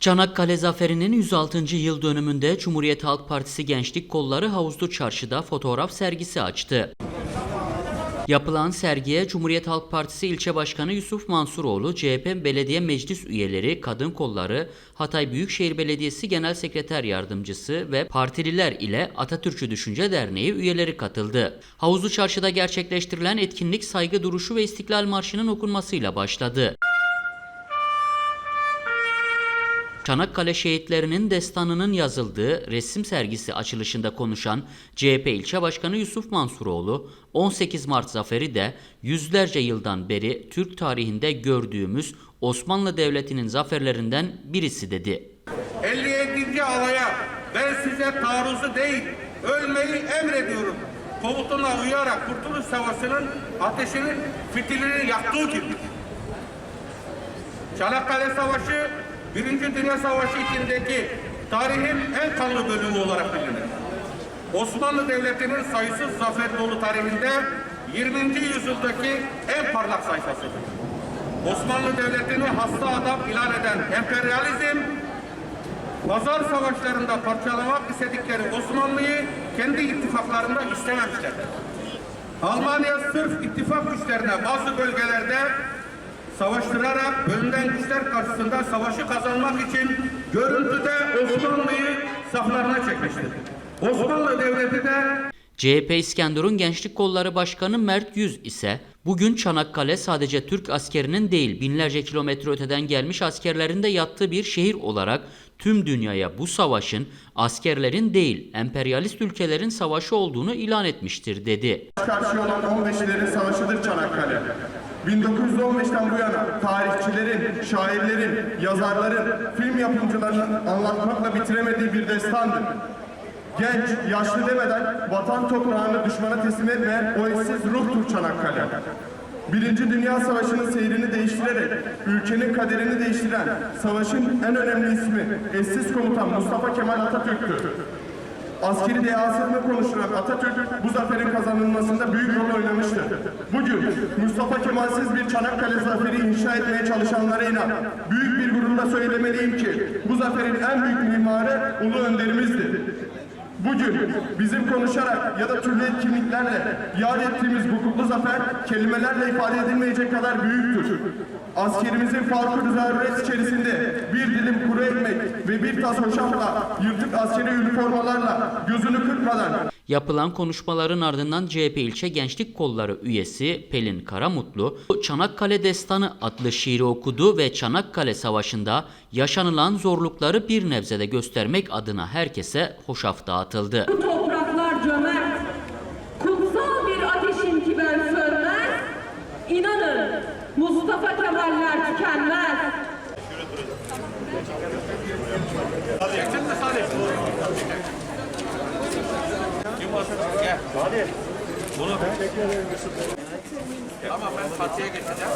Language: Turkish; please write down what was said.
Çanakkale Zaferi'nin 106. yıl dönümünde Cumhuriyet Halk Partisi Gençlik Kolları Havuzlu Çarşı'da fotoğraf sergisi açtı. Yapılan sergiye Cumhuriyet Halk Partisi İlçe Başkanı Yusuf Mansuroğlu, CHP Belediye Meclis üyeleri, kadın kolları, Hatay Büyükşehir Belediyesi Genel Sekreter Yardımcısı ve partililer ile Atatürkçü Düşünce Derneği üyeleri katıldı. Havuzlu Çarşı'da gerçekleştirilen etkinlik saygı duruşu ve İstiklal Marşı'nın okunmasıyla başladı. Çanakkale şehitlerinin destanının yazıldığı resim sergisi açılışında konuşan CHP ilçe başkanı Yusuf Mansuroğlu, 18 Mart zaferi de yüzlerce yıldan beri Türk tarihinde gördüğümüz Osmanlı Devleti'nin zaferlerinden birisi dedi. 57. alaya ben size taarruzu değil ölmeyi emrediyorum. Komutuna uyarak Kurtuluş Savaşı'nın ateşinin fitilini yaktığı gibi. Çanakkale Savaşı Birinci Dünya Savaşı içindeki tarihin en kanlı bölümü olarak bilinir. Osmanlı Devleti'nin sayısız zafer dolu tarihinde 20. yüzyıldaki en parlak sayfasıdır. Osmanlı Devleti'ni hasta adam ilan eden emperyalizm, Pazar savaşlarında parçalamak istedikleri Osmanlı'yı kendi ittifaklarında istememişlerdir. Almanya sırf ittifak güçlerine bazı bölgelerde savaştırarak bölünen güçler karşısında savaşı kazanmak için görüntüde Osmanlı'yı saflarına çekmiştir. Osmanlı Devleti de CHP İskenderun Gençlik Kolları Başkanı Mert Yüz ise bugün Çanakkale sadece Türk askerinin değil binlerce kilometre öteden gelmiş askerlerin de yattığı bir şehir olarak tüm dünyaya bu savaşın askerlerin değil emperyalist ülkelerin savaşı olduğunu ilan etmiştir dedi. karşı olan 15'lerin savaşıdır Çanakkale. 1915'ten bu yana tarihçilerin, şairlerin, yazarların, film yapımcılarının anlatmakla bitiremediği bir destandır. Genç, yaşlı demeden vatan toprağını düşmana teslim etmeyen o eşsiz ruhtur Çanakkale. Birinci Dünya Savaşı'nın seyrini değiştirerek ülkenin kaderini değiştiren savaşın en önemli ismi eşsiz komutan Mustafa Kemal Atatürk'tür. Askeri dehasını konuşulan Atatürk bu zaferin kazanılmasında büyük rol oynamıştır. Bugün Mustafa Kemalsiz bir Çanakkale zaferi inşa etmeye çalışanlara inan. Büyük bir gururla söylemeliyim ki bu zaferin en büyük mimarı Ulu Önderimizdir. Bugün bizim konuşarak ya da türlü etkinliklerle yad ettiğimiz bu kutlu zafer kelimelerle ifade edilmeyecek kadar büyüktür. Askerimizin farklı zaruret içerisinde bir dilim kuru ekmek ve bir tas hoşafla, yırtık askeri üniformalarla gözünü kırpmadan Yapılan konuşmaların ardından CHP ilçe Gençlik Kolları üyesi Pelin Karamutlu, Çanakkale Destanı adlı şiiri okudu ve Çanakkale Savaşı'nda yaşanılan zorlukları bir nebzede göstermek adına herkese hoşaf dağıtıldı. Ama ben Fatih'e geçeceğim.